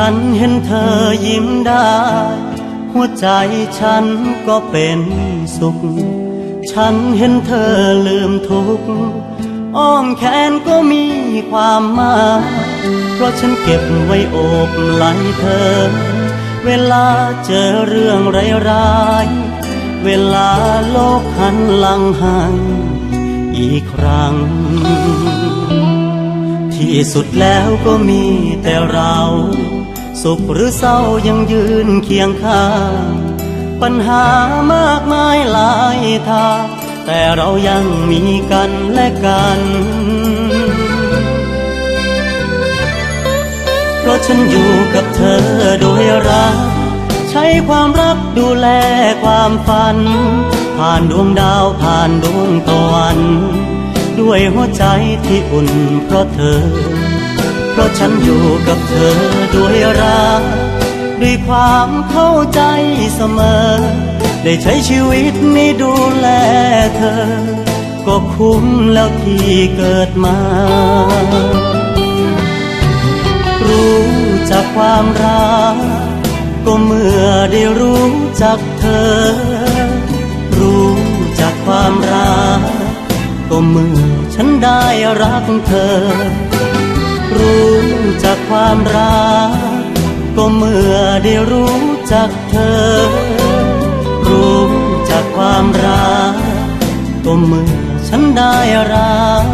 ฉันเห็นเธอยิ้มได้ หัวใจฉันก็เป็นสุข ฉันเห็นเธอลืมทุกข์อ้อมแขนก็มีความหมายเพราะฉันเก็บไว้โอบไหลเธอ เวลาเจอเรื่องร้ายๆเวลาโลกหันหลังให้อีกครั้ง ที่สุดแล้วก็มีแต่เรา สุขหรือเศร้ายังยืนเคียงข้าง ปัญหามากมายหลายทาง แต่เรายังมีกันและกันเพราะฉันอยู่กับเธอโดยรัก ใช้ความรักดูแลความฝัน ผ่านดวงดาวผ่านดวงตะวัน ด้วยหัวใจที่อุ่นเพราะเธอ เพราะฉันอยู่กับเธอด้วยรักด้วยความเข้าใจเสมอ ได้ใช้ชีวิตนี้ดูแลเธอ ก็คุ้มแล้วที่เกิดมา รู้จักความรัก ก็เมื่อได้รู้จักเธอ ก็เมื่อฉันได้รักเธอ รู้จักความรัก ก็เมื่อได้รู้จักเธอ รู้จักความรัก ก็เมื่อฉันได้รัก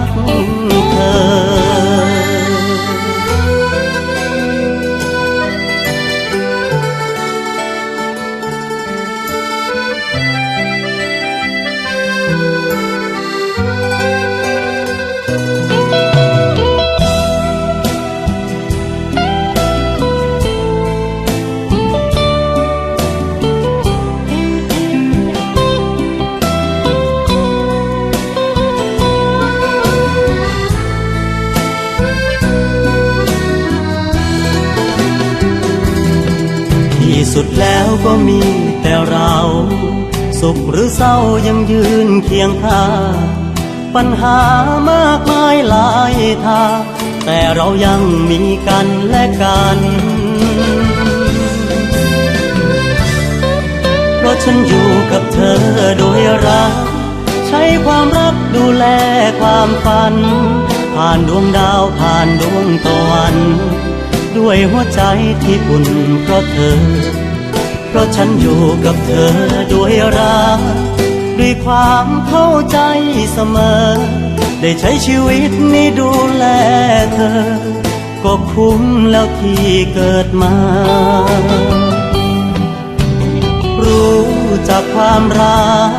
สุดแล้วก็มีแต่เรา สุขหรือเศร้ายังยืนเคียงข้าง ปัญหามากมายหลายทางแต่เรายังมีกันและกันเพราะฉันอยู่กับเธอโดยรัก ใช้ความรักดูแลความฝัน ผ่านดวงดาวผ่านดวงตะวัน ด้วยหัวใจที่อุ่นเพราะเธอ เพราะฉันอยู่กับเธอด้วยรักด้วยความเข้าใจเสมอ ได้ใช้ชีวิตนี้ดูแลเธอ ก็คุ้มแล้วที่เกิดมา รู้จักความรัก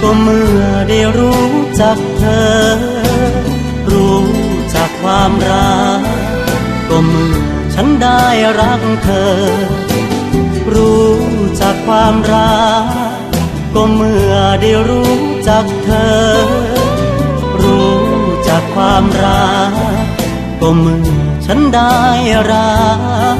ก็เมื่อได้รู้จักเธอ รู้จักความรักก็เมื่อ ฉันได้รักเธอ รู้จักความรัก ก็เมื่อได้รู้จักเธอ รู้จักความรัก ก็เมื่อฉันได้รัก